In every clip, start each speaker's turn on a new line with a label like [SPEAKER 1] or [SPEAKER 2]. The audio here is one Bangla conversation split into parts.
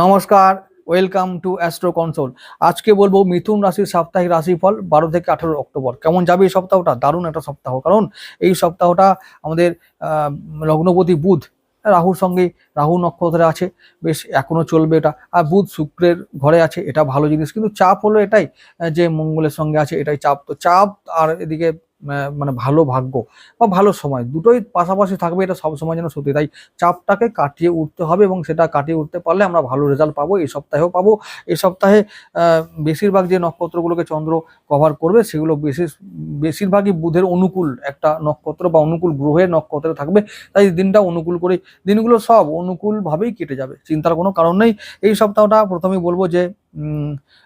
[SPEAKER 1] নমস্কার ওয়েলকাম টু অ্যাস্ট্রো কনসোল আজকে বলব মিথুন রাশির সাপ্তাহিক রাশিফল বারো থেকে আঠেরো অক্টোবর। কেমন যাবে এই সপ্তাহটা? দারুণ একটা সপ্তাহ। কারণ এই সপ্তাহটা আমাদের লগ্নপতি বুধ, রাহুর সঙ্গে রাহু নক্ষত্রে আছে। বেশ, এখনও চলবে এটা। আর বুধ শুক্রের ঘরে আছে, এটা ভালো জিনিস। কিন্তু চাপ হলো এটাই যে মঙ্গলের সঙ্গে আছে, এটাই চাপ। তো চাপ আর এদিকে মানে ভালো ভাগ্য বা ভালো সময়। দুটোই পাশাপাশি থাকবে, এটা সব সময় যেন সত্যি। তাই চাপটাকে কাটিয়ে উঠতে হবে এবং সেটা কাটিয়ে উঠতে পারলে আমরা ভালো রেজাল্ট পাবো, এই সপ্তাহেও পাবো। এই সপ্তাহে বেশিরভাগ যে নক্ষত্রগুলোকে চন্দ্র কভার করবে, সেগুলো বিশেষ বেশিরভাগই বুধের অনুকূল একটা নক্ষত্র বা অনুকূল গ্রহের নক্ষত্রে থাকবে। তাই দিনটা অনুকূল করে, দিনগুলো সব অনুকূলভাবেই কেটে যাবে, চিন্তার কোনো কারণ নেই। এই সপ্তাহটা প্রথমেই বলব যে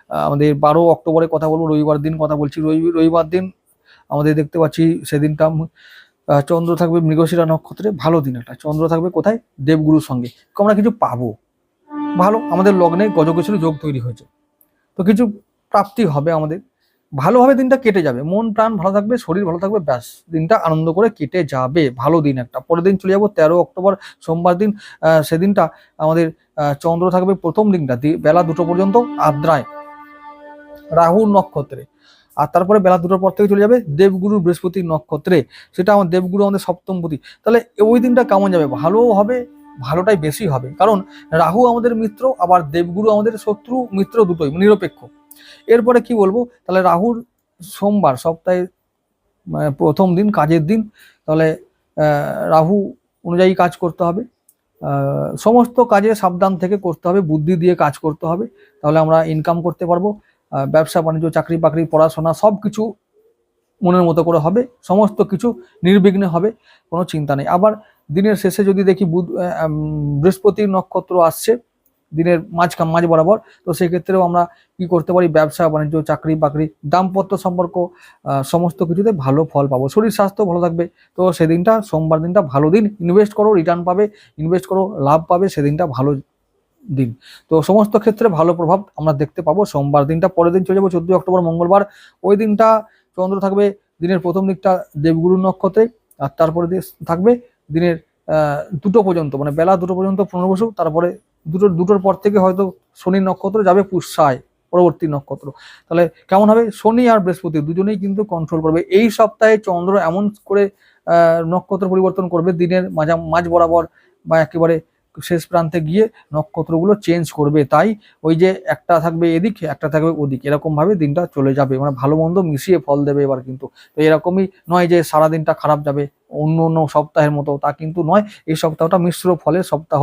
[SPEAKER 1] আমাদের বারো অক্টোবরের কথা বলব, রবিবার দিন কথা বলছি। রবি- রবিবার দিন আমাদের দেখতে পাচ্ছি সেদিনটা আহ, চন্দ্র থাকবে মৃগশিরা নক্ষত্রে ভালো দিন একটা চন্দ্র থাকবে কোথায়? দেবগুরুর সঙ্গে। আমরা কিছু পাবো। ভালো আমাদের লগ্নে গজকেশরী যোগ তৈরি হয়েছে। তো কিছু প্রাপ্তি হবে আমাদের। ভালোভাবে দিনটা কেটে যাবে। মন প্রাণ ভালো থাকবে শরীর ভালো থাকবে ব্যাস। দিনটা আনন্দ করে কেটে যাবে। ভালো দিন একটা। পরের দিন চলে যাব তেরো অক্টোবর সোমবার দিন সেদিনটা আমাদের চন্দ্র থাকবে প্রথম দিনটা। বেলা দুটো পর্যন্ত আদ্রায়। রাহু নক্ষত্রে। আর তারপরে বেলা দুটোর পর থেকে চলে যাবে দেবগুরু বৃহস্পতি নক্ষত্রে। সেটা আমার দেবগুরু আমাদের সপ্তম সপ্তমপতি তাহলে ওই দিনটা কেমন যাবে? ভালো হবে, ভালোটাই বেশি হবে। কারণ রাহু আমাদের মিত্র, আবার দেবগুরু আমাদের শত্রু, মিত্র দুটোই, নিরপেক্ষ। এরপরে কি বলব? তাহলে রাহুর সোমবার, সপ্তাহে মানে প্রথম দিন, কাজের দিন, তাহলে রাহু অনুযায়ী কাজ করতে হবে। সমস্ত কাজে সাবধান থেকে করতে হবে, বুদ্ধি দিয়ে কাজ করতে হবে। তাহলে আমরা ইনকাম করতে পারব। ব্যবসা, বাণিজ্য, চাকরি, বাকরি, পড়াশোনা সব কিছু মনের মতো করে হবে, সমস্ত কিছু নির্বিঘ্নে হবে, কোনো চিন্তা নেই। আবার দিনের শেষে যদি দেখি বুধ বৃহস্পতির নক্ষত্র আসছে, দিনের মাঝখান, মাঝ বরাবর, তো সেক্ষেত্রেও আমরা কি করতে পারি? ব্যবসা, বাণিজ্য, চাকরি, বাকরি, দাম্পত্য সম্পর্ক সমস্ত কিছুতে ভালো ফল পাবো। শরীর, স্বাস্থ্য ভালো থাকবে, তো সেদিনটা, সোমবার দিনটা ভালো দিন। ইনভেস্ট করো রিটার্ন পাবে ইনভেস্ট করো, লাভ পাবে, সেদিনটা ভালো দিন। তো সমস্ত ক্ষেত্রে ভালো প্রভাব আমরা দেখতে পাবো। সোমবার দিনটা পরের দিন চলে যাব, চোদ্দই অক্টোবর, মঙ্গলবার। ওই দিনটা চন্দ্র থাকবে দিনের প্রথম দিকটা দেবগুরু নক্ষত্রে, আর তারপরে থাকবে দিনের দুটো পর্যন্ত মানে বেলা দুটো পর্যন্ত পুনর্বসু, তারপরে দুটো দুটোর পর থেকে হয়তো শনি নক্ষত্র যাবে পুষ্যায়, পরবর্তী নক্ষত্র। তাহলে কেমন হবে? শনি আর বৃহস্পতি দুজনেই কিন্তু কন্ট্রোল করবে। এই সপ্তাহে চন্দ্র এমন করে নক্ষত্র পরিবর্তন করবে, দিনের মাঝা মাঝ বরাবর বা একেবারে শেষ প্রান্তে গিয়ে নক্ষত্রগুলো চেঞ্জ করবে। তাই ওই যে একটা থাকবে এদিক, একটা থাকবে ওদিক। এরকমভাবে দিনটা চলে যাবে। মানে ভালো মন্দ মিশিয়ে ফল দেবে এবার কিন্তু। তো এরকমই নয় যে সারা দিনটা খারাপ যাবে অন্য অন্য সপ্তাহের মতো, তা কিন্তু নয়। এই সপ্তাহটা মিশ্র ফলের সপ্তাহ।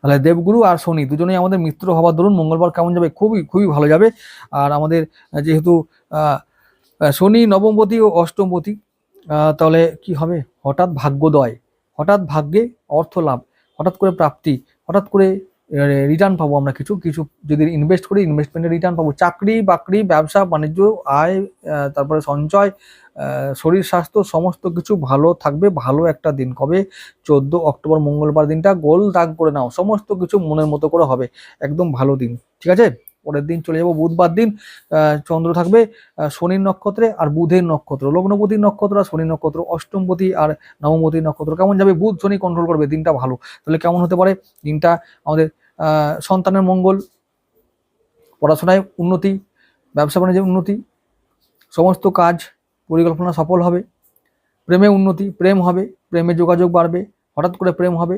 [SPEAKER 1] তাহলে দেবগুরু আর শনি দুজনেই আমাদের মিত্র হওয়ার দরুন। মঙ্গলবার কেমন যাবে? খুবই খুবই ভালো যাবে। আর আমাদের যেহেতু শনি নবমপতি ও অষ্টমপতি তাহলে কি হবে? হঠাৎ ভাগ্যোদয়। হঠাৎ ভাগ্যে অর্থ লাভ হঠাৎ করে প্রাপ্তি, হঠাৎ করে রিটার্ন পাবো আমরা কিছু কিছু যদি ইনভেস্ট করি ইনভেস্টমেন্টে রিটার্ন পাবো। চাকরি, বাকরি, ব্যবসা, বাণিজ্য, আয় তারপরে সঞ্চয় শরীর, স্বাস্থ্য, সমস্ত কিছু ভালো থাকবে, ভালো একটা দিন। কবে? চোদ্দ অক্টোবর, মঙ্গলবার দিনটা গোল দাগ করে নাও। সমস্ত কিছু মনের মতো করে হবে। একদম ভালো দিন। ঠিক আছে? পরের দিন চলে যাব, বুধবার দিন চন্দ্র থাকবে শনির নক্ষত্রে আর বুধের নক্ষত্র। লগ্নপতির নক্ষত্র আর শনি নক্ষত্র, অষ্টমপতি আর নবমপতি নক্ষত্র। কেমন যাবে? বুধ শনি কন্ট্রোল করবে, দিনটা ভালো। তাহলে কেমন হতে পারে? দিনটা আমাদের সন্তানের মঙ্গল, পড়াশোনায় উন্নতি, ব্যবসা বাণিজ্যে উন্নতি, সমস্ত কাজ পরিকল্পনা সফল হবে, প্রেমে উন্নতি, প্রেম হবে, প্রেমে যোগাযোগ বাড়বে, হঠাৎ করে প্রেম হবে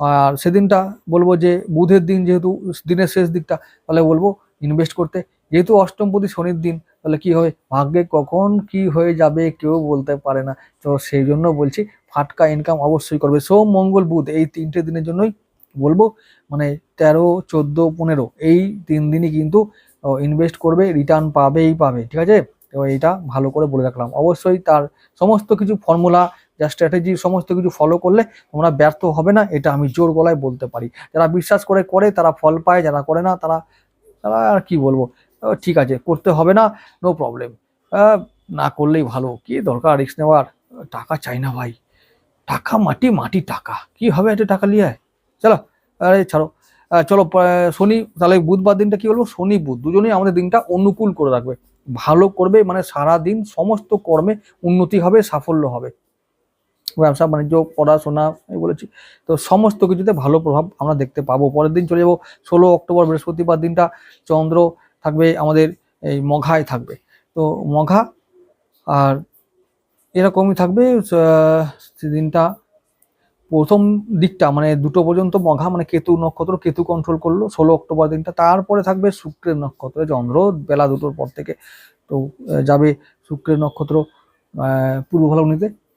[SPEAKER 1] আর সেদিনটা বলব যে বুধের দিন যেহেতু দিনের শেষ দিকটা, তাহলে বলব ইনভেস্ট করতে। যেহেতু অষ্টমপতি শনির দিন, তাহলে কি হবে? ভাগ্যে কখন কি হয়ে যাবে কেউ বলতে পারে না। তো সেই জন্য বলছি, ফাটকা ইনকাম অবশ্যই করবে। সোম, মঙ্গল, বুধ, এই তিনটে দিনের জন্যই বলব মানে তেরো, চোদ্দ, পনেরো, এই তিন দিনই কিন্তু ইনভেস্ট করবে রিটার্ন পাবেই পাবে। ঠিক আছে? তো এইটা ভালো করে বলে রাখলাম। অবশ্যই তার সমস্ত কিছু ফর্মুলা যা স্ট্র্যাটেজি সমস্ত কিছু ফলো করলে তোমরা ব্যর্থ হবে না, এটা আমি জোর গলায় বলতে পারি। যারা বিশ্বাস করে করে, তারা ফল পায়, যারা করে না, তারা তারা আর কি বলব? ঠিক আছে, করতে হবে না নো প্রবলেম না করলেই ভালো, কি দরকার রিস্ক নেওয়ার? টাকা চাই না ভাই। টাকা মাটি মাটি টাকা, কি হবে একটা টাকা নিয়ে? চলো, আরে ছাড়ো চলো শনি, তাহলে বুধবার দিনটা কি বলব? শনি, বুধ, দুজনেই আমাদের দিনটা অনুকূল করে রাখবে। ভালো করবে মানে সারা দিন সমস্ত কর্মে উন্নতি হবে, সাফল্য হবে। ব্যবসা, বাণিজ্য, পড়াশোনা এই বলেছি। তো সমস্ত কিছুতে ভালো প্রভাব আমরা দেখতে পাবো। পরের দিন চলে যাব। ষোলো অক্টোবর বৃহস্পতিবার দিনটা চন্দ্র থাকবে, আমাদের এই মঘায় থাকবে। তো মঘা আর এরকমই থাকবে দিনটা প্রথম দিকটা মানে দুটো পর্যন্ত মঘা মানে কেতু নক্ষত্র, কেতু কন্ট্রোল করল ষোলো অক্টোবর দিনটা। তারপরে থাকবে শুক্রের নক্ষত্রে, চন্দ্র, বেলা দুটোর পর থেকে। তো যাবে শুক্রের নক্ষত্র পূর্ব ম-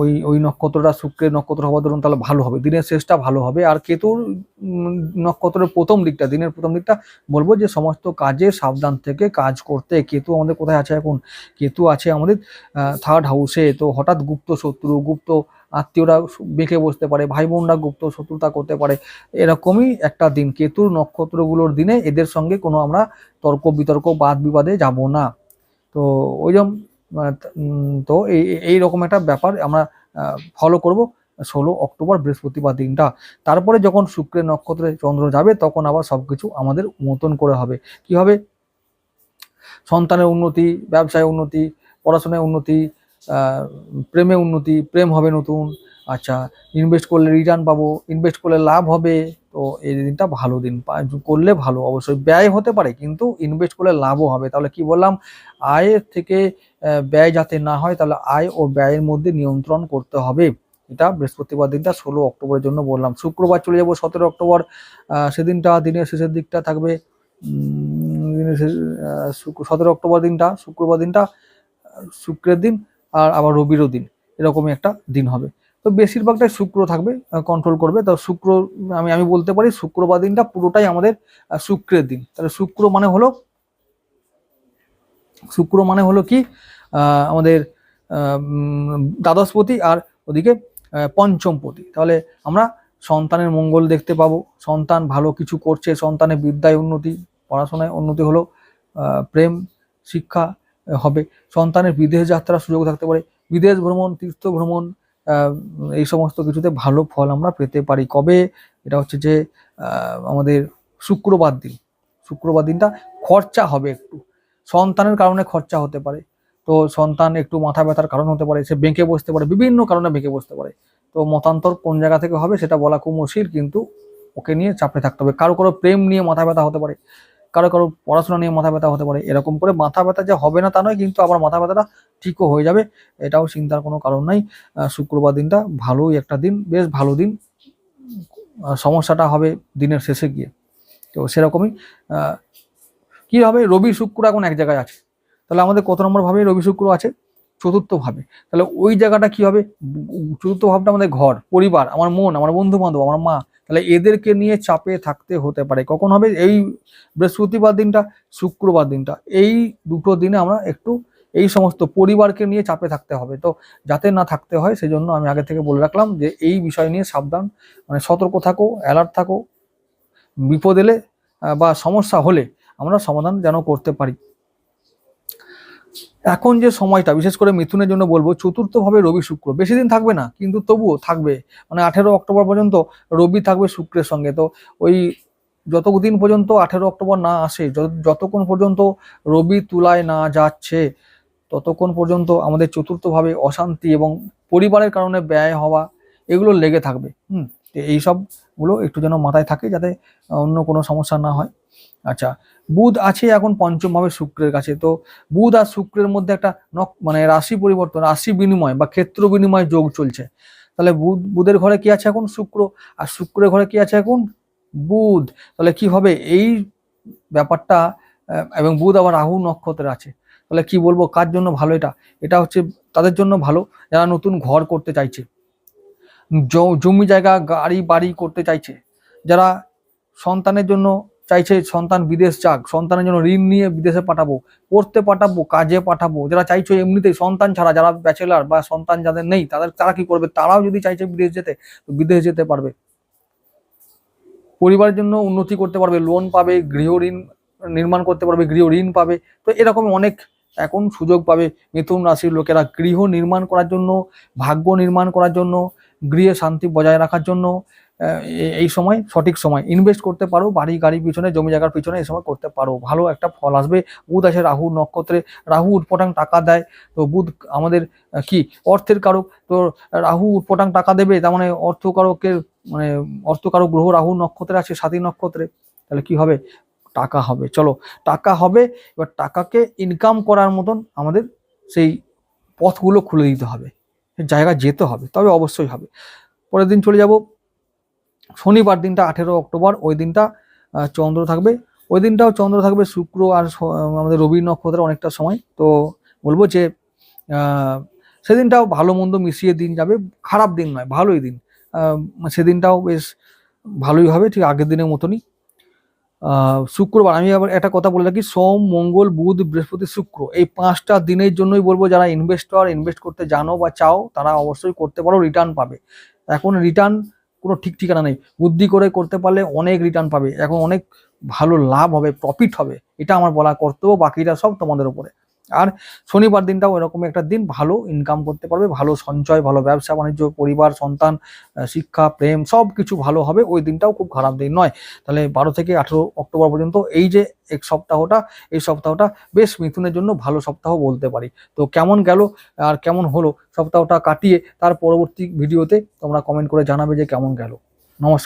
[SPEAKER 1] ওই ওই নক্ষত্রটা শুক্রের নক্ষত্র হওয়ার ধরুন তাহলে ভালো হবে। দিনের শেষটা ভালো হবে। আর কেতুর নক্ষত্রের প্রথম দিকটা, দিনের প্রথম দিকটা বলব যে সমস্ত কাজে সাবধান থেকে কাজ করতে। কেতু আমাদের কোথায় আছে এখন? কেতু আছে আমাদের থার্ড হাউসে তো হঠাৎ গুপ্ত শত্রু, গুপ্ত আত্মীয়রা বেঁকে বসতে পারে ভাই বোনরা গুপ্ত শত্রুতা করতে পারে। এরকমই একটা দিন। কেতুর নক্ষত্রগুলোর দিনে এদের সঙ্গে কোনো আমরা তর্ক বিতর্ক, বাদ বিবাদে যাব না। তো ওই তো এই এই রকম একটা ব্যাপার আমরা ফলো করব ষোলো অক্টোবর বৃহস্পতিবার দিনটা। তারপরে যখন শুক্রের নক্ষত্রে চন্দ্র যাবে, তখন আবার সব কিছু আমাদের মতন করে হবে। কি হবে? সন্তানের উন্নতি, ব্যবসায় উন্নতি, পড়াশোনায় উন্নতি প্রেমে উন্নতি, প্রেম হবে নতুন। আচ্ছা ইনভেস্ট করলে রিটার্ন পাবো ইনভেস্ট করলে লাভ হবে, তো এই দিনটা ভালো দিন। করলে ভালো, অবশ্যই ব্যয় হতে পারে, কিন্তু ইনভেস্ট করলে লাভও হবে। তাহলে কি বললাম আয়ের থেকে ব্যয় যাতে না হয়, তাহলে আয় ও ব্যয়ের মধ্যে নিয়ন্ত্রণ করতে হবে। এটা বৃহস্পতিবার দিনটা, ষোলো অক্টোবরের জন্য বললাম। শুক্রবার চলে যাব, সতেরো অক্টোবর সেদিনটা দিনের শেষের দিকটা থাকবে। সতেরো অক্টোবর দিনটা, শুক্রবার দিনটা শুক্রের দিন, আর আবার রবিরও দিন। এরকমই একটা দিন হবে। তো বেশিরভাগটাই শুক্র থাকবে কন্ট্রোল করবে। তো শুক্র, আমি আমি বলতে পারি শুক্রবার দিনটা পুরোটাই আমাদের শুক্রের দিন। তাহলে শুক্র মানে হলো, শুক্র মানে হলো কি? আমাদের দ্বাদশপতি আর ওদিকে পঞ্চমপতি তাহলে আমরা সন্তানের মঙ্গল দেখতে পাবো। সন্তান ভালো কিছু করছে, সন্তানের বিদ্যায় উন্নতি, পড়াশোনায় উন্নতি হলো প্রেম, শিক্ষা হবে। সন্তানের বিদেশ যাত্রার সুযোগ থাকতে পারে। বিদেশ ভ্রমণ, তীর্থ ভ্রমণ এই সমস্ত কিছুতে ভালো ফল আমরা পেতে পারি। কবে? এটা হচ্ছে যে আমাদের শুক্রবার দিন। শুক্রবার দিনটা খরচা হবে একটু। সন্তানের কারণে খরচা হতে পারে। তো সন্তান একটু মাথা ব্যথার কারণ হতে পারে, সে বেঁকে বসতে পারে, বিভিন্ন কারণে বেঁকে বসতে পারে। তো মতান্তর কোন জায়গা থেকে হবে সেটা বলা খুব মুশকিল, কিন্তু ওকে নিয়ে চাপে থাকতে হবে। কারও কারও প্রেম নিয়ে মাথা ব্যথা হতে পারে। কারও কারও পড়াশোনা নিয়ে মাথা ব্যথা হতে পারে, এরকম করে মাথা ব্যথা যে হবে না তা নয়, কিন্তু আবার মাথা ব্যথাটা ঠিকও হয়ে যাবে, এটাও চিন্তার কোনো কারণ নাই। শুক্রবার দিনটা ভালোই একটা দিন, বেশ ভালো দিন। সমস্যাটা হবে দিনের শেষে গিয়ে। তো সেরকমই কী হবে? রবি শুক্র এখন এক জায়গায় আছে। তাহলে আমাদের কত নম্বর ভাবে রবি শুক্র আছে? চতুর্থ ভাবে তাহলে ওই জায়গাটা কি হবে? চতুর্থ ভাবটা আমাদের ঘর, পরিবার, আমার মন, আমার বন্ধু বান্ধব আমার মা। তাহলে এদেরকে নিয়ে চাপে থাকতে হতে পারে। কখন হবে? এই বৃহস্পতিবার দিনটা, শুক্রবার দিনটা। এই দুটো দিনে আমরা একটু এই সমস্ত পরিবারকে নিয়ে চাপে থাকতে হবে। তো যাতে না থাকতে হয় সেই জন্য আমি আগে থেকে বলে রাখলাম যে, এই বিষয় নিয়ে সাবধান। মানে সতর্ক থাকো অ্যালার্ট থাকো। বিপদ এলে বা সমস্যা হলে আমরা সমাধান যেন করতে পারি। এখন যে সময়টা, বিশেষ করে মিথুনের জন্য বলব চতুর্থ ভাবে রবি শুক্র। বেশি দিন থাকবে না, কিন্তু তবুও থাকবে। মানে আঠেরো অক্টোবর পর্যন্ত রবি থাকবে শুক্রের সঙ্গে। তো ওই যতদিন পর্যন্ত আঠেরো অক্টোবর না আসে, যত- যতক্ষণ পর্যন্ত রবি তুলায় না যাচ্ছে, ততক্ষণ পর্যন্ত আমাদের চতুর্থভাবে অশান্তি এবং পরিবারের কারণে ব্যয় হওয়া, এগুলো লেগে থাকবে। হুম এই সবগুলো একটু যেন মাথায় থাকে যাতে অন্য কোনো সমস্যা না হয়। আচ্ছা বুধ আছে এখন পঞ্চম ভাবে শুক্রের কাছে। তো বুধ আর শুক্রের মধ্যে একটা নক মানে রাশি পরিবর্তন, রাশি বিনিময় বা ক্ষেত্র বিনিময় যোগ চলছে। তাহলে বুধ বুধের ঘরে কি আছে এখন? শুক্র। আর শুক্রের ঘরে কি আছে এখন? বুধ। তাহলে কি হবে? এই ব্যাপারটা এবং বুধ আবার রাহু নক্ষত্রে আছে। তাহলে কি বলব? কার জন্য ভালো এটা? এটা হচ্ছে তাদের জন্য ভালো। যারা নতুন ঘর করতে চাইছে জমি জায়গা, গাড়ি বাড়ি করতে চাইছে, যারা সন্তানের জন্য চাইছে সন্তান বিদেশ যাক, সন্তানের জন্য ঋণ নিয়ে বিদেশে পাঠাবো, পড়তে পাঠাবো, কাজে পাঠাবো, যারা চাইছো এমনিতেই সন্তান ছাড়া, যারা ব্যাচেলার বা সন্তান যাদের নেই, তাদের তারা কি করবে? তারাও যদি চাইছে বিদেশ যেতে, তো বিদেশ যেতে পারবে। পরিবারের জন্য উন্নতি করতে পারবে লোন পাবে, গৃহ ঋণ নির্মাণ করতে পারবে, গৃহ ঋণ পাবে। তো এরকম অনেক এখন সুযোগ পাবে মিথুন রাশির লোকেরা। গৃহ নির্মাণ করার জন্য, ভাগ্য নির্মাণ করার জন্য, গৃহে শান্তি বজায় রাখার জন্য এই সময়, সঠিক সময়। ইনভেস্ট করতে পারো, বাড়ি, গাড়ি পিছনে, জমি জায়গার পিছনে, এই সময় করতে পারো। ভালো একটা ফল আসবে। বুধ আছে রাহু নক্ষত্রে। রাহু উৎপটাং টাকা দেয়। তো বুধ আমাদের কি? অর্থের কারক। তো রাহু উৎপটাং টাকা দেবে, তার মানে অর্থকারকের মানে অর্থকারক গ্রহ রাহু নক্ষত্রে আছে, সাতী নক্ষত্রে। তাহলে কি হবে? টাকা হবে। চলো, টাকা হবে। এবার টাকাকে ইনকাম করার মতন আমাদের সেই পথগুলো খুলে দিতে হবে। জায়গা যেতে হবে, তবে অবশ্যই হবে। পরের দিন চলে যাব। শনিবার দিনটা আঠেরো অক্টোবর, ওই দিনটা চন্দ্র থাকবে। ওই দিনটাও চন্দ্র থাকবে, শুক্র আর আমাদের রবি নক্ষত্রের অনেকটা সময়। তো বলব যে সেদিনটাও ভালো মন্দ মিশিয়ে দিন যাবে। খারাপ দিন নয়, ভালোই দিন। সেদিনটাও বেশ ভালোই হবে, ঠিক আগের দিনের মতনই। শুক্রবার, আমি আবার একটা কথা বলে রাখি, সোম, মঙ্গল, বুধ, বৃহস্পতি, শুক্র, এই পাঁচটা দিনের জন্যই বলব যারা ইনভেস্টর ইনভেস্ট করতে জানো বা চাও, তারা অবশ্যই করতে পারো রিটার্ন পাবে। এখন রিটার্ন কোনো ঠিক ঠিকানা নেই। বুদ্ধি করে করতে পারলে অনেক রিটার্ন পাবে। এখন অনেক ভালো লাভ হবে প্রফিট হবে। এটা আমার বলা কর্তব্য বাকিটা সব তোমাদের উপরে। আর শনিবার দিনটাও এরকম একটা দিন, ভালো ইনকাম করতে পারবে, ভালো সঞ্চয়, ভালো ব্যবসা, বাণিজ্য, পরিবার, সন্তান শিক্ষা, প্রেম সব কিছু ভালো হবে, ওই দিনটাও খুব খারাপ দিন নয়। তাহলে বারো থেকে আঠেরো অক্টোবর পর্যন্ত এই যে এক সপ্তাহটা, এই সপ্তাহটা বেশ মিথুনের জন্য ভালো সপ্তাহ বলতে পারি। তো কেমন গেল আর কেমন হলো সপ্তাহটা কাটিয়ে তার পরবর্তী ভিডিওতে তোমরা কমেন্ট করে জানাবে যে কেমন গেল। নমস্কার।